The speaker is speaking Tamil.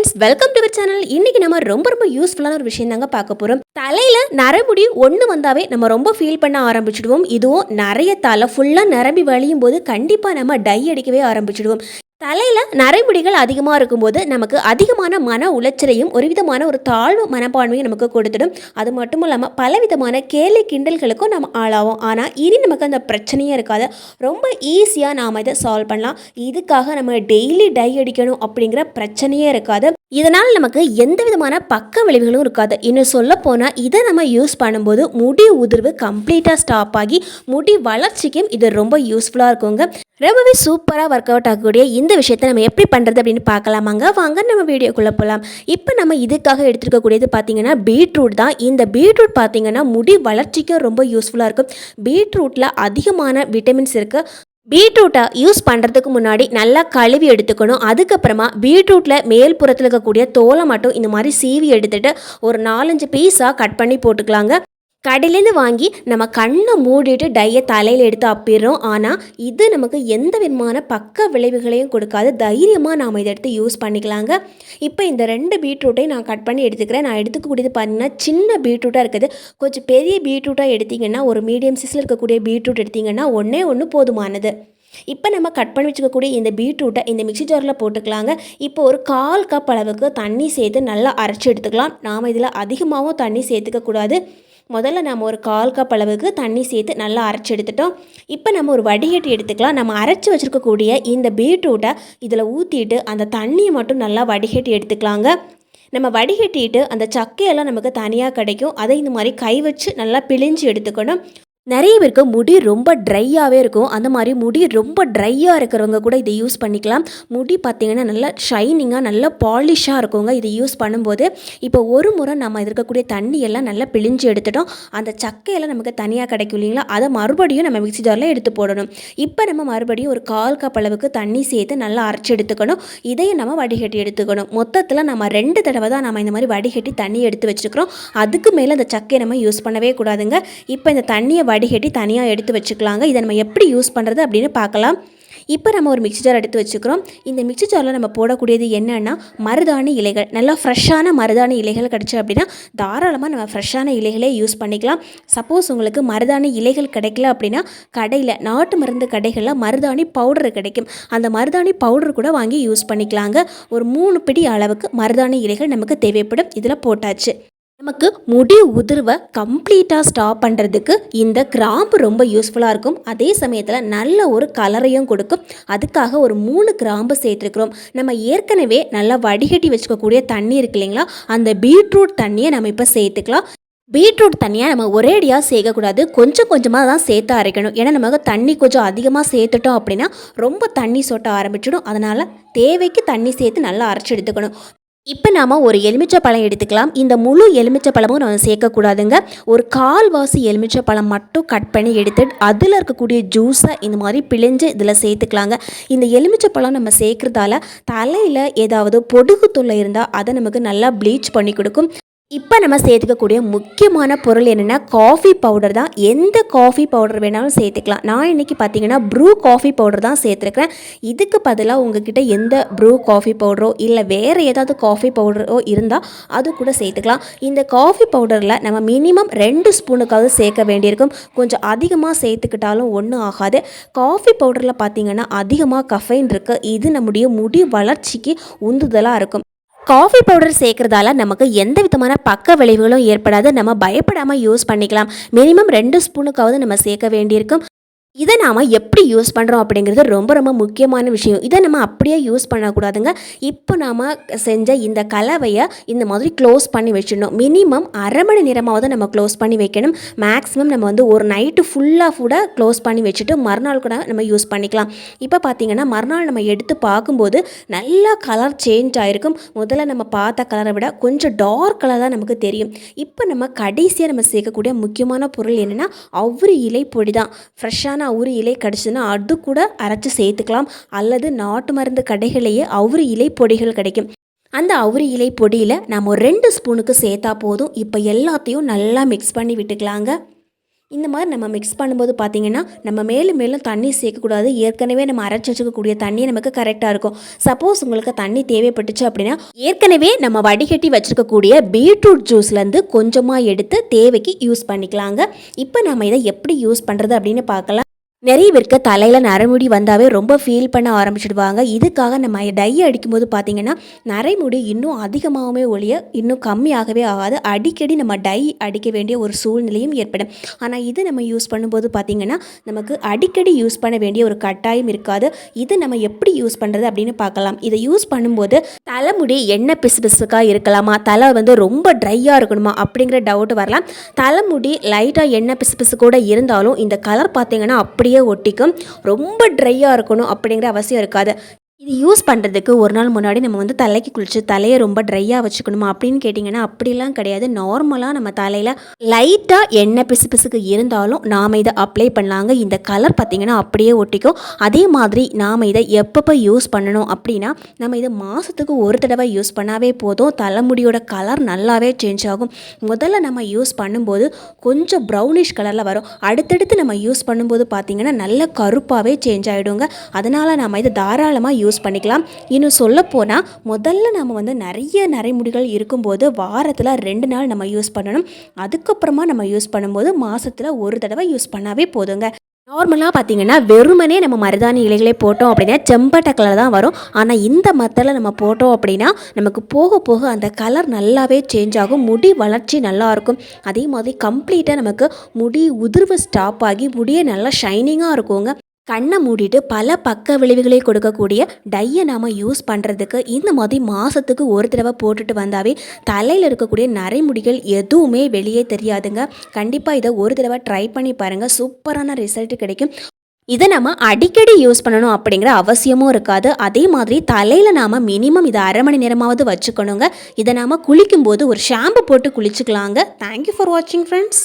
ஃப்ரெண்ட்ஸ் வெல்கம் டு சேனல் இன்னைக்கு நம்ம ரொம்ப ரொம்ப யூஸ்ஃபுல்லான ஒரு விஷயம் தாங்க பார்க்க போகிறோம் தலையில் நரமுடி ஒன்று வந்தாவே நம்ம ரொம்ப ஃபீல் பண்ண ஆரம்பிச்சிடுவோம். இதுவும் நிறைய தலை ஃபுல்லாக நிரம்பி வழியும் போது கண்டிப்பாக நம்ம டை அடிக்கவே ஆரம்பிச்சிடுவோம். தலையில் நரைமுடிகள் அதிகமாக இருக்கும்போது நமக்கு அதிகமான மன உளைச்சலையும் ஒரு விதமான ஒரு தாழ்வு மனப்பான்மையும் நமக்கு கொடுத்துடும். அது மட்டும் இல்லாமல் பலவிதமான கேலி கிண்டல்களுக்கும் நம்ம ஆளாகும் ஆனால் இனி நமக்கு அந்த பிரச்சனையே இருக்காது. ரொம்ப ஈஸியாக நாம் இதை சால்வ் பண்ணலாம். இதுக்காக நம்ம டெய்லி டை அடிக்கணும் அப்படிங்கிற பிரச்சனையே இருக்காது. இதனால் நமக்கு எந்த விதமான பக்க விளைவுகளும் இருக்காது. இன்னும் சொல்ல போனால் இதை நம்ம யூஸ் பண்ணும்போது முடி உதிர்வு கம்ப்ளீட்டாக ஸ்டாப் ஆகி முடி வளர்ச்சிக்கும் இது ரொம்ப யூஸ்ஃபுல்லாக இருக்குங்க. ரொம்பவே சூப்பராக ஒர்க் அவுட் ஆகக்கூடிய இந்த விஷயத்தை நம்ம எப்படி பண்ணுறது அப்படின்னு பார்க்கலாமாங்க. வாங்க நம்ம வீடியோக்குள்ளே போகலாம் இப்போ நம்ம இதுக்காக எடுத்துருக்கக்கூடியது பார்த்திங்கன்னா பீட்ரூட் தான். இந்த பீட்ரூட் பார்த்திங்கன்னா முடி வளர்ச்சிக்கும் ரொம்ப யூஸ்ஃபுல்லாக இருக்கும். பீட்ரூட்டில் அதிகமான விட்டமின்ஸ் இருக்குது பீட்ரூட்டை யூஸ் பண்ணுறதுக்கு முன்னாடி நல்லா கழுவி எடுத்துக்கணும். அதுக்கப்புறமா பீட்ரூட்டில் மேல் புறத்தில் இருக்கக்கூடிய தோலை மட்டும் இந்த மாதிரி சீவி எடுத்துகிட்டு ஒரு நாலஞ்சு பீஸாக கட் பண்ணி போட்டுக்கலாங்க. கடையிலேருந்து வாங்கி நம்ம கண்ணை மூடிட்டு டையை தலையில் எடுத்து அப்பிடுறோம். ஆனால் இது நமக்கு எந்த விதமான பக்க விளைவுகளையும் கொடுக்காது. தைரியமாக நாம் இதை எடுத்து யூஸ் பண்ணிக்கலாங்க. இப்போ இந்த ரெண்டு பீட்ரூட்டையும் நான் கட் பண்ணி எடுத்துக்கிறேன். நான் எடுத்துக்கக்கூடியது பார்த்தீங்கன்னா சின்ன பீட்ரூட்டாக இருக்குது. கொஞ்சம் பெரிய பீட்ரூட்டாக எடுத்திங்கன்னா ஒரு மீடியம் சைஸில் இருக்கக்கூடிய பீட்ரூட் எடுத்திங்கன்னா ஒன்றே ஒன்று போதுமானது. இப்போ நம்ம கட் பண்ணி வச்சுக்கக்கூடிய இந்த பீட்ரூட்டை இந்த மிக்ஸி ஜாரில் போட்டுக்கலாங்க. இப்போ ஒரு கால் கப் அளவுக்கு தண்ணி சேர்த்து நல்லா அரைச்சி எடுத்துக்கலாம். நாம் இதில் அதிகமாகவும் தண்ணி சேர்த்துக்க கூடாது. முதல்ல நம்ம ஒரு கால் கப் அளவுக்கு தண்ணி சேர்த்து நல்லா அரைச்சி எடுத்துட்டோம். இப்போ நம்ம ஒரு வடிகட்டி எடுத்துக்கலாம். நம்ம அரைச்சி வச்சுருக்கக்கூடிய இந்த பீட்ரூட்டை இதில் ஊற்றிட்டு அந்த தண்ணியை மட்டும் நல்லா வடிகட்டி எடுத்துக்கலாங்க. நம்ம வடிகட்டிட்டு அந்த சக்கையெல்லாம் நமக்கு தனியாக கிடைக்கும். அதை இந்த மாதிரி கை வச்சு நல்லா பிழிஞ்சு எடுத்துக்கணும். நிறைய பேருக்கு முடி ரொம்ப ட்ரையாகவே இருக்கும். அந்த மாதிரி முடி ரொம்ப ட்ரையாக இருக்கிறவங்க கூட இதை யூஸ் பண்ணிக்கலாம். முடி பார்த்திங்கன்னா நல்லா ஷைனிங்காக நல்லா பாலிஷாக இருக்குங்க. இதை யூஸ் பண்ணும்போது இப்போ ஒரு முறை நம்ம இருக்கக்கூடிய தண்ணியெல்லாம் நல்லா பிழிஞ்சு எடுத்துட்டோம். அந்த சக்கையெல்லாம் நமக்கு தனியாக கிடைக்கும் இல்லைங்களா? அதை மறுபடியும் நம்ம மிக்சி ஜாரில் எடுத்து போடணும். இப்போ நம்ம மறுபடியும் ஒரு கால் கப் அளவுக்கு தண்ணி சேர்த்து நல்லா அரைச்சி எடுத்துக்கணும். இதையும் நம்ம வடிகட்டி எடுத்துக்கணும். மொத்தத்தில் நம்ம ரெண்டு தடவை தான் நம்ம இந்த மாதிரி வடிகட்டி தண்ணி எடுத்து வச்சுருக்கிறோம். அதுக்கு மேலே அந்த சக்கையை நம்ம யூஸ் பண்ணவே கூடாதுங்க. இப்போ இந்த தண்ணியை வடிகட்டி தனியாக எடுத்து வச்சுக்கலாங்க. இதை நம்ம எப்படி யூஸ் பண்ணுறது அப்படின்னு பார்க்கலாம். இப்போ நம்ம ஒரு மிக்சி ஜார் எடுத்து வச்சுக்கிறோம். இந்த மிக்சி ஜாரில் நம்ம போடக்கூடியது என்னென்னா மருதாணி இலைகள். நல்லா ஃப்ரெஷ்ஷான மருதாணி இலைகள் கிடச்சி அப்படின்னா தாராளமாக நம்ம ஃப்ரெஷ்ஷான இலைகளே யூஸ் பண்ணிக்கலாம். சப்போஸ் உங்களுக்கு மருதாணி இலைகள் கிடைக்கல அப்படின்னா கடையில் நாட்டு மருந்து கடைகளில் மருதாணி பவுடர் கிடைக்கும். அந்த மருதாணி பவுடர் கூட வாங்கி யூஸ் பண்ணிக்கலாங்க. ஒரு மூணு பிடி அளவுக்கு மருதாணி இலைகள் நமக்கு தேவைப்படும். இதில் போட்டாச்சு. நமக்கு முடி உதிர்வை கம்ப்ளீட்டாக ஸ்டாப் பண்ணுறதுக்கு இந்த கிராம்பு ரொம்ப யூஸ்ஃபுல்லாக இருக்கும். அதே சமயத்தில் நல்ல ஒரு கலரையும் கொடுக்கும். அதுக்காக ஒரு மூணு கிராம்பு சேர்த்துருக்குறோம். நம்ம ஏற்கனவே நல்லா வடிகட்டி வச்சுக்கக்கூடிய தண்ணி இருக்கு இல்லைங்களா? அந்த பீட்ரூட் தண்ணியை நம்ம இப்போ சேர்த்துக்கலாம். பீட்ரூட் தண்ணியாக நம்ம ஒரேடியாக சேர்க்கக்கூடாது. கொஞ்சம் கொஞ்சமாக தான் சேர்த்து அரைக்கணும். ஏன்னா நமக்கு தண்ணி கொஞ்சம் அதிகமாக சேர்த்துட்டோம் அப்படின்னா ரொம்ப தண்ணி சொட்ட ஆரம்பிச்சிடும். அதனால் தேவைக்கு தண்ணி சேர்த்து நல்லா அரைச்சி எடுத்துக்கணும். இப்போ நாம் ஒரு எலுமிச்சை பழம் எடுத்துக்கலாம். இந்த முழு எலுமிச்சை பழமும் நம்ம சேர்க்கக்கூடாதுங்க. ஒரு கால்வாசி எலுமிச்சை பழம் மட்டும் கட் பண்ணி எடுத்துட்டு அதில் இருக்கக்கூடிய ஜூஸை இந்த மாதிரி பிழிஞ்சு இதில் சேர்த்துக்கலாங்க. இந்த எலுமிச்சை பழம் நம்ம சேர்க்குறதால தலையில் ஏதாவது பொடுகு தொல்லை இருந்தால் அதை நமக்கு நல்லா ப்ளீச் பண்ணி கொடுக்கும். இப்போ நம்ம சேர்த்துக்கக்கூடிய முக்கியமான பொருள் என்னென்னா காஃபி பவுடர் தான். எந்த காஃபி பவுடர் வேணாலும் சேர்த்துக்கலாம். நான் இன்றைக்கி பார்த்தீங்கன்னா ப்ரூ காஃபி பவுடர் தான் சேர்த்துருக்கிறேன். இதுக்கு பதிலாக உங்ககிட்ட எந்த ப்ரூ காஃபி பவுடரோ இல்லை வேறு ஏதாவது காஃபி பவுடரோ இருந்தால் அது கூட சேர்த்துக்கலாம். இந்த காஃபி பவுடரில் நம்ம மினிமம் ரெண்டு ஸ்பூனுக்காவது சேர்க்க வேண்டியிருக்கும். கொஞ்சம் அதிகமாக சேர்த்துக்கிட்டாலும் ஒன்றும் ஆகாது. காஃபி பவுடரில் பார்த்தீங்கன்னா அதிகமாக கஃபைன் இருக்குது இது நம்முடைய முடி வளர்ச்சிக்கு உந்துதலாக இருக்கும். காஃபி பவுடர் சேர்க்குறதால நமக்கு எந்த விதமான பக்க விளைவுகளும் ஏற்படாது. நம்ம பயப்படாமல் யூஸ் பண்ணிக்கலாம். மினிமம் ரெண்டு ஸ்பூனுக்காவது நம்ம சேர்க்க வேண்டியிருக்கும். இதை நாம் எப்படி யூஸ் பண்ணுறோம் அப்படிங்கிறது ரொம்ப ரொம்ப முக்கியமான விஷயம். இதை நம்ம அப்படியே யூஸ் பண்ணக்கூடாதுங்க. இப்போ நாம் செஞ்ச இந்த கலவையை இந்த மாதிரி க்ளோஸ் பண்ணி வச்சிடணும். மினிமம் அரை மணி நேரமாவது நம்ம க்ளோஸ் பண்ணி வைக்கணும். மேக்ஸிமம் நம்ம வந்து ஒரு நைட்டு ஃபுல்லாக கூட க்ளோஸ் பண்ணி வச்சுட்டு மறுநாள் கூட நம்ம யூஸ் பண்ணிக்கலாம். இப்போ பார்த்தீங்கன்னா மறுநாள் நம்ம எடுத்து பார்க்கும்போது நல்லா கலர் சேஞ்ச் ஆகிருக்கும் முதல்ல நம்ம பார்த்த கலரை விட கொஞ்சம் டார்க் கலர் தான் நமக்கு தெரியும். இப்போ நம்ம கடைசியாக நம்ம சேர்க்கக்கூடிய முக்கியமான பொருள் என்னென்னா அவ்வளோ இலை பொடி தான். ஃப்ரெஷ்ஷான அவுரி இலை கிடச்சுன்னா அது கூட அரைச்சி சேர்த்துக்கலாம். அல்லது நாட்டு மருந்து கடைகளிலேயே அவுரி இலை பொடிகள் கிடைக்கும். அந்த அவுரி இலை பொடியில் நம்ம ஒரு ரெண்டு ஸ்பூனுக்கு சேர்த்தா போதும். இப்போ எல்லாத்தையும் நல்லா மிக்ஸ் பண்ணி விட்டுக்கலாங்க. இந்த மாதிரி நம்ம மிக்ஸ் பண்ணும்போது பார்த்தீங்கன்னா நம்ம மேலும் மேலும் தண்ணி சேர்க்கக்கூடாது. ஏற்கனவே நம்ம அரைச்சி வச்சுக்கக்கூடிய தண்ணி நமக்கு கரெக்டாக இருக்கும். சப்போஸ் உங்களுக்கு தண்ணி தேவைப்பட்டுச்சு அப்படின்னா ஏற்கனவே நம்ம வடிகட்டி வச்சுருக்கக்கூடிய பீட்ரூட் ஜூஸ்லேருந்து கொஞ்சமாக எடுத்து தேவைக்கு யூஸ் பண்ணிக்கலாங்க. இப்போ நம்ம இதை எப்படி யூஸ் பண்ணுறது அப்படின்னு பார்க்கலாம். நிறைய பேருக்கு தலையில் நரைமுடி வந்தாவே ரொம்ப ஃபீல் பண்ண ஆரம்பிச்சிடுவாங்க. இதுக்காக நம்ம டை அடிக்கும்போது பார்த்தீங்கன்னா நரைமுடி இன்னும் அதிகமாகவே ஒழிய இன்னும் கம்மியாகவே ஆகாது. அடிக்கடி நம்ம டை அடிக்க வேண்டிய ஒரு சூழ்நிலையும் ஏற்படும். ஆனால் இது நம்ம யூஸ் பண்ணும்போது பார்த்தீங்கன்னா நமக்கு அடிக்கடி யூஸ் பண்ண வேண்டிய ஒரு கட்டாயம் இருக்காது. இது நம்ம எப்படி யூஸ் பண்ணுறது அப்படின்னு பார்க்கலாம் இதை யூஸ் பண்ணும்போது தலைமுடி என்ன பிசு பிசுக்காக இருக்கலாமா? தலை வந்து ரொம்ப ட்ரையாக இருக்கணுமா? அப்படிங்கிற டவுட் வரலாம். தலைமுடி லைட்டாக என்ன பிசு பிசு கூட இருந்தாலும் இந்த கலர் பார்த்தீங்கன்னா அப்படியே ஒட்டிக்கும். ரொம்ப ட்ரையாக இருக்கணும் அப்படிங்கிற அவசியம் இருக்காது. இது யூஸ் பண்ணுறதுக்கு ஒரு நாள் முன்னாடி நம்ம வந்து தலைக்கு குளிச்சு தலையை ரொம்ப ட்ரையாக வச்சுக்கணுமா அப்படின்னு கேட்டிங்கன்னா அப்படிலாம் கிடையாது. நார்மலாக நம்ம தலையில் லைட்டாக எண்ணெய் பிசு பிசுக்கு இருந்தாலும் நாம் இதை அப்ளை பண்ணலாங்க. இந்த கலர் பார்த்திங்கன்னா அப்படியே ஒட்டிக்கும். அதே மாதிரி நாம் இதை எப்பப்போ யூஸ் பண்ணணும் அப்படின்னா நம்ம இதை மாதத்துக்கு ஒரு தடவை யூஸ் பண்ணாவே போதும். தலைமுடியோட கலர் நல்லாவே சேஞ்ச் ஆகும். முதல்ல நம்ம யூஸ் பண்ணும்போது கொஞ்சம் ப்ரௌனிஷ் கலரில் வரும். அடுத்தடுத்து நம்ம யூஸ் பண்ணும்போது பார்த்திங்கன்னா நல்ல கருப்பாகவே சேஞ்ச் ஆகிடுங்க அதனால் நம்ம இதை தாராளமாக யூஸ் யூஸ் பண்ணிக்கலாம். இன்னும் சொல்லப்போனால் முதல்ல நம்ம வந்து நிறைய நரைமுடிகள் இருக்கும்போது வாரத்தில் ரெண்டு நாள் நம்ம யூஸ் பண்ணணும். அதுக்கப்புறமா நம்ம யூஸ் பண்ணும்போது மாதத்தில் ஒரு தடவை யூஸ் பண்ணாவே போதுங்க. நார்மலாக பார்த்தீங்கன்னா வெறுமனே நம்ம மருதாணி இலைகளே போட்டோம் அப்படின்னா செம்பட்டை கலர் தான் வரும். ஆனால் இந்த மத்தில் நம்ம போட்டோம் அப்படின்னா நமக்கு போக போக அந்த கலர் நல்லாவே சேஞ்ச் ஆகும். முடி வளர்ச்சி நல்லாயிருக்கும் அதே மாதிரி கம்ப்ளீட்டாக நமக்கு முடி உதிர்வு ஸ்டாப் ஆகி முடியே நல்லா ஷைனிங்காக இருக்குங்க. கண்ணை மூடிட்டு பல பக்க விளைவுகளை கொடுக்கக்கூடிய டையை நாம் யூஸ் பண்ணுறதுக்கு இந்த மாதிரி மாதத்துக்கு ஒரு தடவை போட்டுட்டு வந்தாவே தலையில் இருக்கக்கூடிய நரைமுடிகள் எதுவுமே வெளியே தெரியாதுங்க. கண்டிப்பாக இதை ஒரு தடவை ட்ரை பண்ணி பாருங்கள் சூப்பரான ரிசல்ட் கிடைக்கும். இதை நம்ம அடிக்கடி யூஸ் பண்ணணும் அப்படிங்கிற அவசியமும் இருக்காது. அதே மாதிரி தலையில் நாம் மினிமம் இதை அரை மணி நேரமாவது வச்சுக்கணுங்க. இதை நாம் குளிக்கும்போது ஒரு ஷாம்பு போட்டு குளிச்சுக்கலாங்க. தேங்க்யூ ஃபார் வாட்சிங் ஃப்ரெண்ட்ஸ்